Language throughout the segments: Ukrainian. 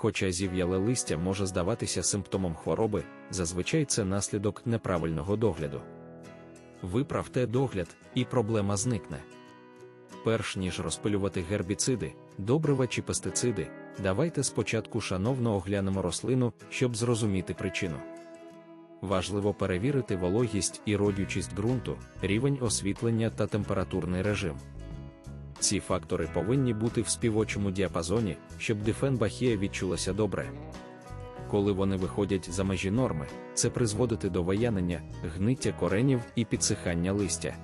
Хоча зів'яле листя може здаватися симптомом хвороби, зазвичай це наслідок неправильного догляду. Виправте догляд, і проблема зникне. Перш ніж розпилювати гербіциди, добрива чи пестициди, давайте спочатку шановно оглянемо рослину, щоб зрозуміти причину. Важливо перевірити вологість і родючість ґрунту, рівень освітлення та температурний режим. Ці фактори повинні бути в співочому діапазоні, щоб дифенбахія відчулася добре. Коли вони виходять за межі норми, це призводить до виянення, гниття коренів і підсихання листя.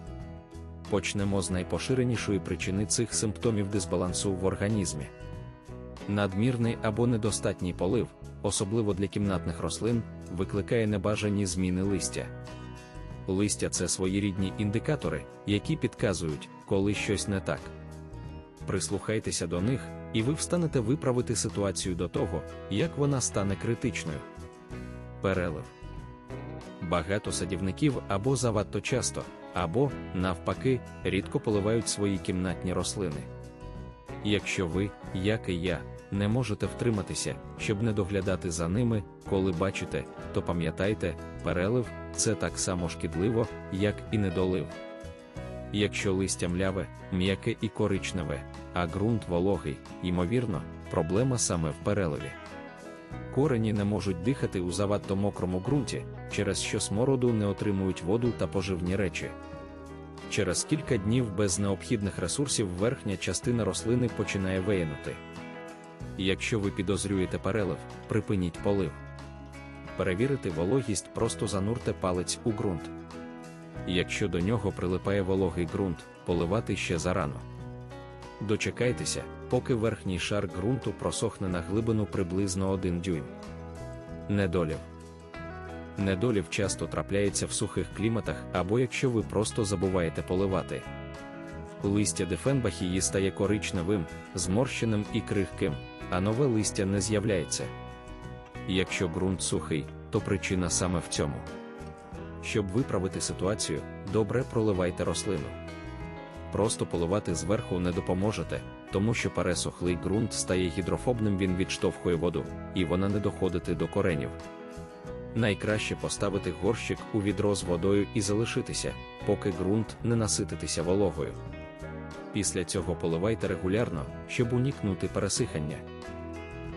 Почнемо з найпоширенішої причини цих симптомів дисбалансу в організмі. Надмірний або недостатній полив, особливо для кімнатних рослин, викликає небажані зміни листя. Листя це своєрідні індикатори, які підказують, коли щось не так. Прислухайтеся до них, і ви встанете виправити ситуацію до того, як вона стане критичною. Перелив багато садівників або завадто часто, або, навпаки, рідко поливають свої кімнатні рослини. Якщо ви, як і я, не можете втриматися, щоб не доглядати за ними, коли бачите, то пам'ятайте, перелив це так само шкідливо, як і недолив. Якщо листя мляве, м'яке і коричневе, а ґрунт вологий, ймовірно, проблема саме в переливі. Корені не можуть дихати у завадто мокрому ґрунті, через що смороду не отримують воду та поживні речі. Через кілька днів без необхідних ресурсів верхня частина рослини починає виянути. Якщо ви підозрюєте перелив, припиніть полив. Перевірити вологість, просто занурте палець у ґрунт. Якщо до нього прилипає вологий ґрунт, поливати ще зарано. Дочекайтеся, поки верхній шар ґрунту просохне на глибину приблизно 1 дюйм. Недолів. Недолів часто трапляється в сухих кліматах або якщо ви просто забуваєте поливати. Листя дефенбахії стає коричневим, зморщеним і крихким, а нове листя не з'являється. Якщо ґрунт сухий, то причина саме в цьому. Щоб виправити ситуацію, добре проливайте рослину. Просто поливати зверху не допоможете, тому що пересохлий ґрунт стає гідрофобним, він відштовхує воду, і вона не доходить до коренів. Найкраще поставити горщик у відро з водою і залишитися, поки ґрунт не насититися вологою. Після цього поливайте регулярно, щоб уникнути пересихання.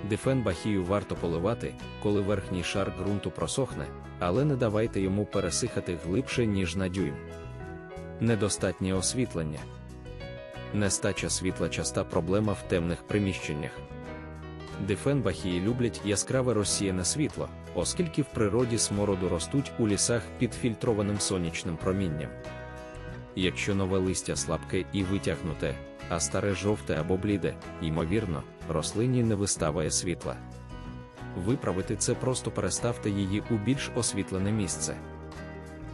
Дифенбахію варто поливати, коли верхній шар ґрунту просохне, але не давайте йому пересихати глибше, ніж на дюйм. Недостатнє освітлення. Нестача світла часта проблема в темних приміщеннях. Дифенбахії люблять яскраве розсіяне світло, оскільки в природі смороду ростуть у лісах під фільтрованим сонячним промінням. Якщо нове листя слабке і витягнуте, а старе жовте або бліде, ймовірно, рослині не виставає світла. Виправити це просто переставте її у більш освітлене місце.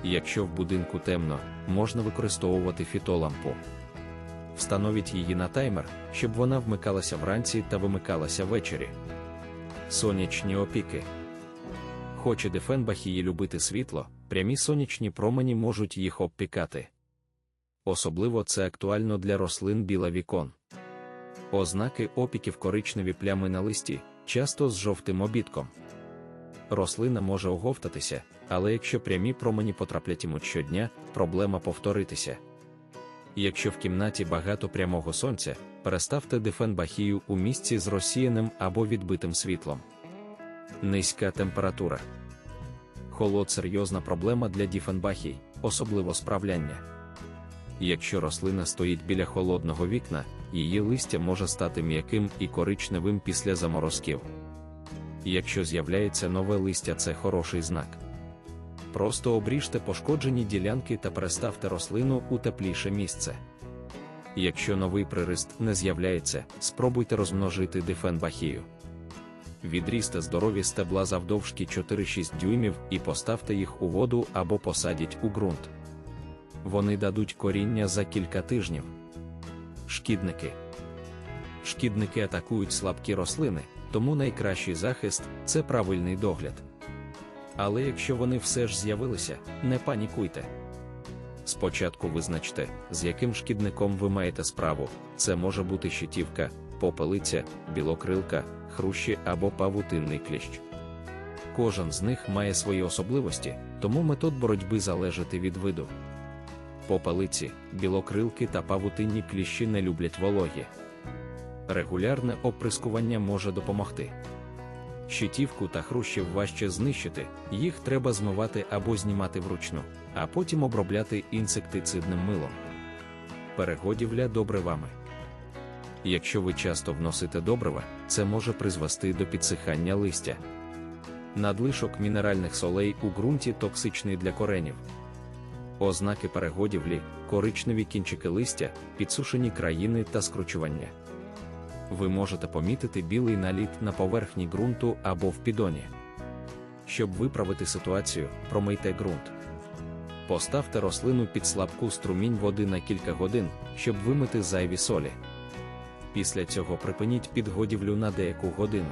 Якщо в будинку темно, можна використовувати фітолампу. Встановіть її на таймер, щоб вона вмикалася вранці та вимикалася ввечері. Сонячні опіки. Хоче дефенбахії любити світло, прямі сонячні промені можуть їх обпікати. Особливо це актуально для рослин біла вікон. Ознаки опіків коричневі плями на листі, часто з жовтим обідком. Рослина може оговтатися, але якщо прямі промені потраплять йому щодня, проблема повторитися. Якщо в кімнаті багато прямого сонця, переставте дифенбахію у місці з розсіяним або відбитим світлом. Низька температура. Холод серйозна проблема для діфенбахій, особливо справляння. Якщо рослина стоїть біля холодного вікна, її листя може стати м'яким і коричневим після заморозків. Якщо з'являється нове листя, це хороший знак. Просто обріжте пошкоджені ділянки та переставте рослину у тепліше місце. Якщо новий пририст не з'являється, спробуйте розмножити дифенбахію. Відрізьте здорові стебла завдовжки 4-6 дюймів і поставте їх у воду або посадіть у ґрунт. Вони дадуть коріння за кілька тижнів. Шкідники. Шкідники атакують слабкі рослини, тому найкращий захист це правильний догляд. Але якщо вони все ж з'явилися, не панікуйте. Спочатку визначте, з яким шкідником ви маєте справу, це може бути щитівка, попелиця, білокрилка, хрущі або павутинний кліщ. Кожен з них має свої особливості, тому метод боротьби залежить від виду. Попелиці, білокрилки та павутинні кліщі не люблять вологі. Регулярне оприскування може допомогти. Щитівку та хрущів важче знищити, їх треба змивати або знімати вручну, а потім обробляти інсектицидним милом. Перегодівля добривами. Якщо ви часто вносите добрива, це може призвести до підсихання листя. Надлишок мінеральних солей у ґрунті токсичний для коренів. Ознаки перегодівлі, коричневі кінчики листя, підсушені країни та скручування. Ви можете помітити білий наліт на поверхні ґрунту або в підоні. Щоб виправити ситуацію, промийте ґрунт. Поставте рослину під слабку струмінь води на кілька годин, щоб вимити зайві солі. Після цього припиніть підгодівлю на деяку годину.